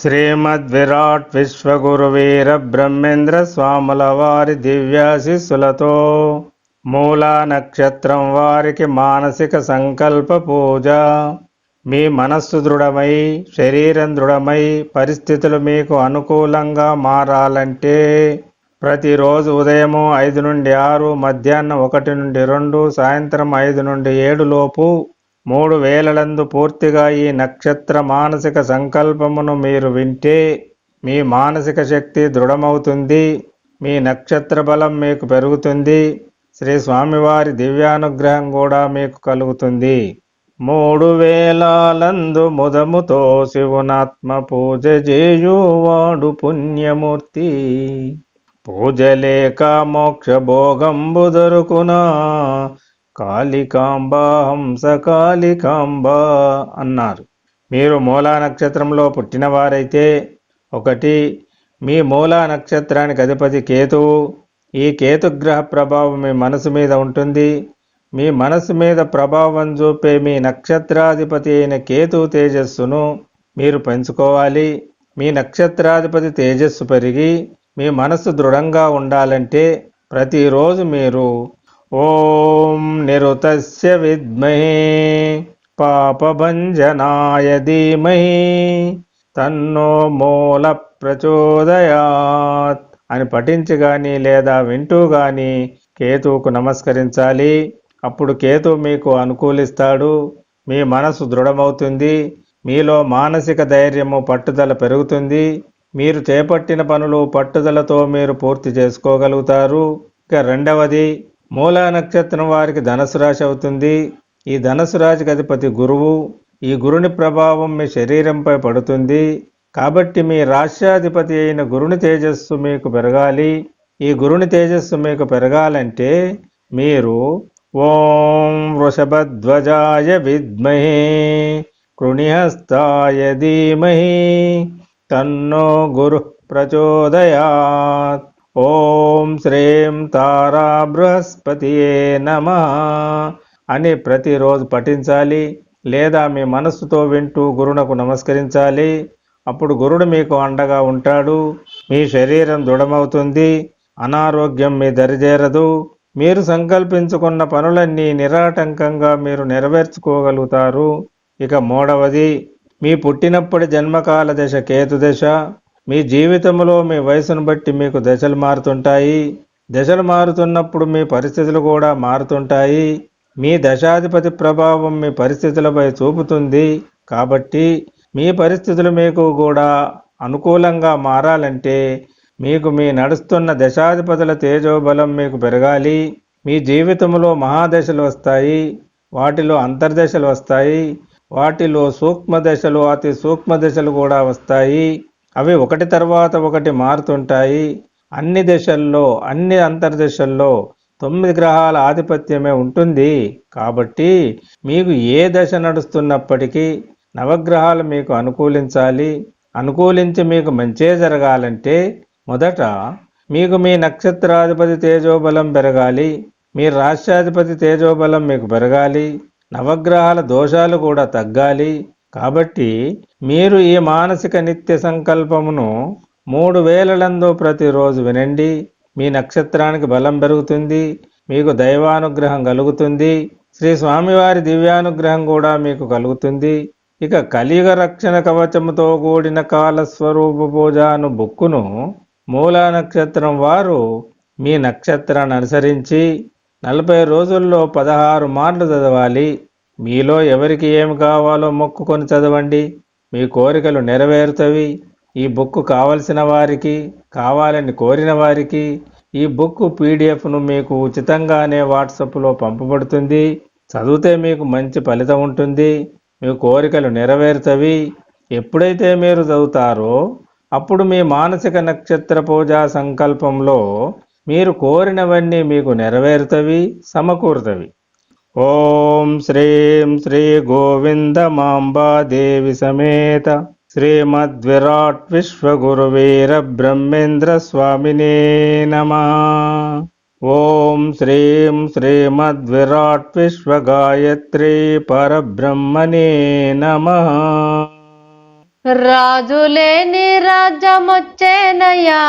శ్రీమద్విరాట్ విశ్వగురువీర బ్రహ్మేంద్ర స్వాముల వారి దివ్యాశిస్సులతో మూలా నక్షత్రం వారికి మానసిక సంకల్ప పూజ. మీ మనస్సు దృఢమై శరీరం దృఢమై పరిస్థితులు మీకు అనుకూలంగా మారాలంటే ప్రతిరోజు ఉదయము ఐదు నుండి ఆరు మధ్యాహ్నం ఒకటి నుండి రెండు సాయంత్రం ఐదు నుండి ఏడు లోపు మూడు వేలలందు పూర్తిగా ఈ నక్షత్ర మానసిక సంకల్పమును మీరు వింటే మీ మానసిక శక్తి దృఢమవుతుంది మీ నక్షత్ర బలం మీకు పెరుగుతుంది శ్రీ స్వామివారి దివ్యానుగ్రహం కూడా మీకు కలుగుతుంది. మూడు వేలాలందు ముదముతో శివునాత్మ పూజ చేయువాడు పుణ్యమూర్తి. పూజ లేక మోక్ష భోగంబు దొరుకునా కాళికాంబ హంస కాళికాంబ అన్నారు. మీరు మూలా నక్షత్రంలో పుట్టినవారైతే ఒకటి మీ మూలా నక్షత్రానికి అధిపతి కేతువు. ఈ కేతుగ్రహ ప్రభావం మీ మనసు మీద ఉంటుంది. మీ మనసు మీద ప్రభావం చూపే మీ నక్షత్రాధిపతి అయిన కేతు తేజస్సును మీరు పెంచుకోవాలి. మీ నక్షత్రాధిపతి తేజస్సు పెరిగి మీ మనసు దృఢంగా ఉండాలంటే ప్రతిరోజు మీరు ఓం నిరుతస్య విద్మహే పాపభంజనాయ ధీమహి తన్నో మూల ప్రచోదయాత్ అని పఠించి గాని లేదా వింటూ గాని కేతువుకు నమస్కరించాలి. అప్పుడు కేతు మీకు అనుకూలిస్తాడు. మీ మనసు దృఢమవుతుంది. మీలో మానసిక ధైర్యము పట్టుదల పెరుగుతుంది. మీరు చేపట్టిన పనులు పట్టుదలతో మీరు పూర్తి చేసుకోగలుగుతారు. ఇక రెండవది మూలా నక్షత్రం వారికి ధనసు రాశి అవుతుంది. ఈ ధనసు రాశికి అధిపతి గురువు. ఈ గురుని ప్రభావం మీ శరీరంపై పడుతుంది. కాబట్టి మీ రాష్ట్రాధిపతి అయిన గురుని తేజస్సు మీకు పెరగాలి. ఈ గురుని తేజస్సు మీకు పెరగాలంటే మీరు ఓం వృషభధ్వజాయ విద్మహే కృణిహస్తాయ ధీమహి తన్నో గురు ప్రచోదయాత్. ఓం శ్రీం తారా బృహస్పతియే నమ అని ప్రతిరోజు పఠించాలి లేదా మీ మనస్సుతో వింటూ గురునకు నమస్కరించాలి. అప్పుడు గురుడు మీకు అండగా ఉంటాడు. మీ శరీరం దృఢమవుతుంది. అనారోగ్యం మీ దరిదేరదు మీరు సంకల్పించుకున్న పనులన్నీ నిరాటంకంగా మీరు నెరవేర్చుకోగలుగుతారు. ఇక మూడవది మీ పుట్టినప్పటి జన్మకాల దశ కేతు దశ మీ జీవితంలో మీ వయసును బట్టి మీకు దశలు మారుతుంటాయి. దశలు మారుతున్నప్పుడు మీ పరిస్థితులు కూడా మారుతుంటాయి. మీ దశాధిపతి ప్రభావం మీ పరిస్థితులపై చూపుతుంది. కాబట్టి మీ పరిస్థితులు మీకు కూడా అనుకూలంగా మారాలంటే మీకు మీ నడుస్తున్న దశాధిపతుల తేజోబలం మీకు పెరగాలి. మీ జీవితంలో మహాదశలు వస్తాయి. వాటిలో అంతర్దశలు వస్తాయి. వాటిలో సూక్ష్మ దశలు అతి సూక్ష్మ దశలు కూడా వస్తాయి. అవి ఒకటి తర్వాత ఒకటి మారుతుంటాయి. అన్ని దశల్లో అన్ని అంతర్దశల్లో తొమ్మిది గ్రహాల ఆధిపత్యమే ఉంటుంది. కాబట్టి మీకు ఏ దశ నడుస్తున్నప్పటికీ నవగ్రహాలు మీకు అనుకూలించాలి. అనుకూలించి మీకు మంచే జరగాలంటే మొదట మీకు మీ నక్షత్రాధిపతి తేజోబలం పెరగాలి. మీ రాష్ట్రాధిపతి తేజోబలం మీకు పెరగాలి. నవగ్రహాల దోషాలు కూడా తగ్గాలి. కాబట్టి మీరు ఈ మానసిక నిత్య సంకల్పమును మూడు వేలలందు ప్రతిరోజు వినండి. మీ నక్షత్రానికి బలం పెరుగుతుంది మీకు దైవానుగ్రహం కలుగుతుంది శ్రీ స్వామివారి దివ్యానుగ్రహం కూడా మీకు కలుగుతుంది. ఇక కలియుగ రక్షణ కవచముతో కూడిన కాలస్వరూప పూజ అను బుక్కును మూలా నక్షత్రం వారు మీ నక్షత్రాన్ని అనుసరించి నలభై రోజుల్లో పదహారు మార్లు చదవాలి. మీలో ఎవరికి ఏమి కావాలో మొక్కుకొని చదవండి. మీ కోరికలు నెరవేరుతవి. ఈ బుక్ కావలసిన వారికి కావాలని కోరిన వారికి ఈ బుక్ పీడిఎఫ్ను మీకు ఉచితంగానే వాట్సాప్లో పంపబడుతుంది. చదివితే మీకు మంచి ఫలితం ఉంటుంది. మీ కోరికలు నెరవేరుతవి. ఎప్పుడైతే మీరు చదువుతారో అప్పుడు మీ మానసిక నక్షత్ర పూజా సంకల్పంలో మీరు కోరినవన్నీ మీకు నెరవేరుతవి సమకూరుతవి. ఓం శ్రీం శ్రీ గోవిందమాంబాదేవి సమేత శ్రీమద్విరాట్ విశ్వగురువీరబ్రహ్మేంద్రస్వామినే నమ. ఓం శ్రీం శ్రీమద్విరాట్ విశ్వగాయత్రీ పరబ్రహ్మణే నమ. రాజులేని రాజ్యమొచ్చేనయా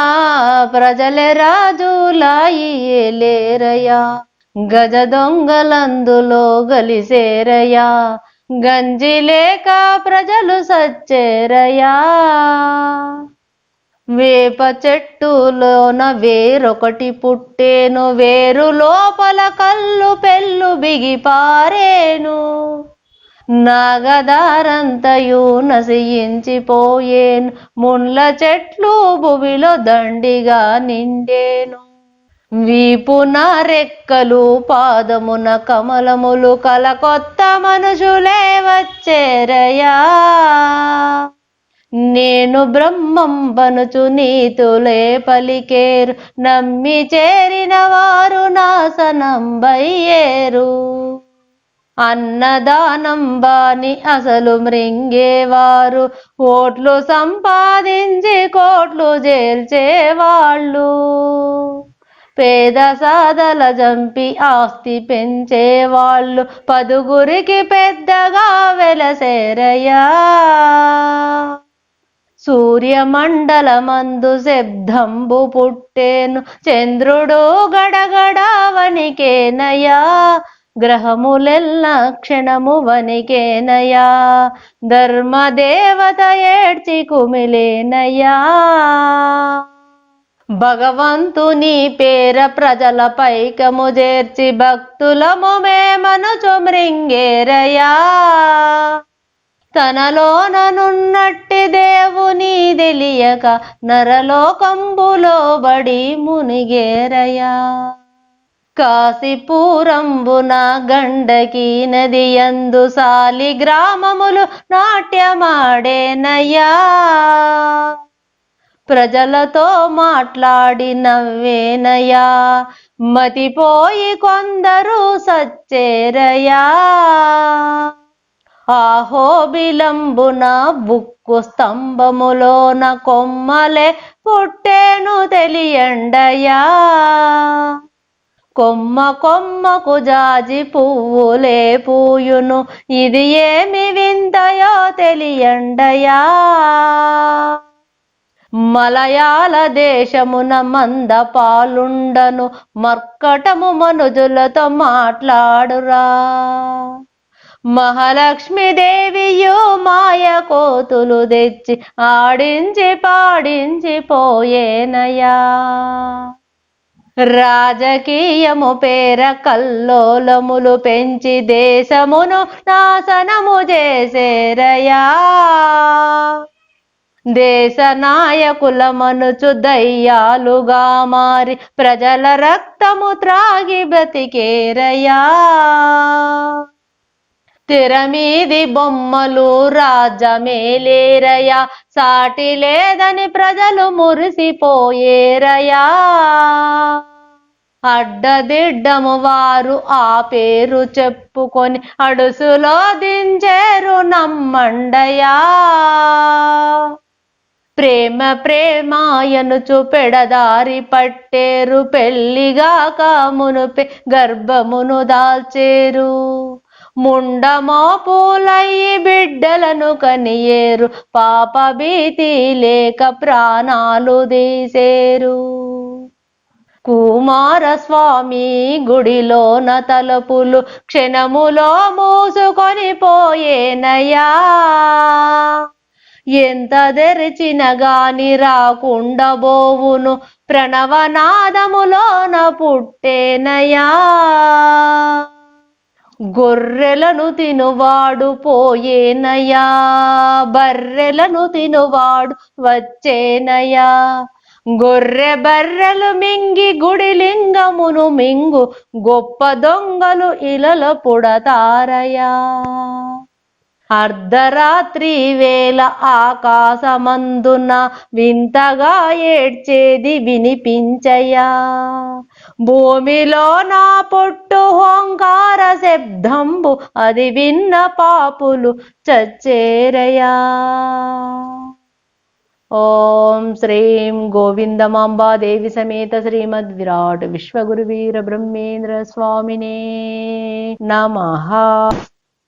ప్రజలే రాజులాయి లేరయా. గజ దొంగలందులో గలిసేరయ్యా గంజి లేక ప్రజలు సచ్చేరయ్యా వేప చెట్టులోన వేరొకటి పుట్టేను వేరు లోపల కళ్ళు పెళ్ళు బిగిపారేను నాగదారంతయు నశయించిపోయేను ముండ్ల చెట్లు భువిలో దండిగా నిండేను. వీపున రెక్కలు పాదమున కమలములు కల కొత్త మనుషులే వచ్చేరయా నేను బ్రహ్మం బనుచు నీతులే పలికేరు నమ్మి చేరిన వారు నాశనంబయ్యేరు అన్నదానం బాని అసలు మృంగేవారు ఓట్లు సంపాదించి కోట్లు జేల్చేవాళ్ళు. పేద సాదల జంపి ఆస్తి పెంచేవాళ్ళు పదుగురికి పెద్దగా వెలసేరయ్యా సూర్యమండలమందు శబ్దంబు పుట్టేను చంద్రుడు గడగడ వనికేనయా గ్రహములెల్ల క్షణము వనికేనయా ధర్మదేవత ఏడ్చి కుమిలేనయా భగవంతుని పేర ప్రజల పైకము చేర్చి భక్తులము మేమను మృంగేరయా తనలోననున్నట్టి దేవుని తెలియక నరలోకంబులో బడి మునిగేరయా. కాశీపురంబున గండకి నది యందు సాలి గ్రామములు నాట్యమాడేనయ్యా. ప్రజలతో మాట్లాడి నవ్వేనయా మతిపోయి కొందరు సచ్చేరయా ఆహో బిలంబున బుక్కు స్తంభములోన కొమ్మలే పుట్టేను తెలియండయా కొమ్మ కొమ్మకు జాజి పువ్వులే పూయును ఇది ఏమి వింతయో తెలియండయా మలయాళ దేశమున మంద పాలుండను మర్కటము మనుజులతో మాట్లాడురా. మహాలక్ష్మీదేవియు మాయ కోతులు తెచ్చి ఆడించి పాడించి పోయేనయా రాజకీయము పేర కల్లోలములు పెంచి దేశమును నాశనము చేసేరయా దేశ నాయకుల మనుచు దయ్యాలుగా మారి ప్రజల రక్తము త్రాగి బ్రతికేరయా తెరమీది బొమ్మలు రాజమేలేరయా సాటి లేదని ప్రజలు మురిసిపోయేరయా అడ్డదిడ్డము వారు ఆ పేరు చెప్పుకొని అడుసులో దించేరు నమ్మండయా ప్రేమ ప్రేమాయనుచు పెడదారి పట్టేరు పెళ్ళిగాక మునుపే గర్భమును దాల్చేరు. ముండమో పూలయ్యి బిడ్డలను కనియేరు పాప భీతి లేక ప్రాణాలు తీసేరు. కుమారస్వామి గుడిలోన తలుపులు క్షణములో మూసుకొని పోయేనయ్యా. ఎంత తెరిచిన గాని రాకుండా బోవును ప్రణవనాదములోన పుట్టేనయా. గొర్రెలను తినువాడు పోయేనయా. బర్రెలను తినువాడు వచ్చేనయా. గొర్రె బర్రెలు మింగి గుడి లింగమును మింగు గొప్ప దొంగలు ఇలల పుడతారయా. అర్ధరాత్రి వేళ ఆకాశమందున వింతగా ఏడ్చేది వినిపించయా భూమిలో నా పొట్టు హోంకార శబ్దంబు అది విన్న పాపులు చచ్చేరయా ఓం శ్రీం గోవిందమాంబాదేవి సమేత శ్రీమద్ విరాట్ విశ్వగురు వీర బ్రహ్మేంద్ర స్వామినే నమ.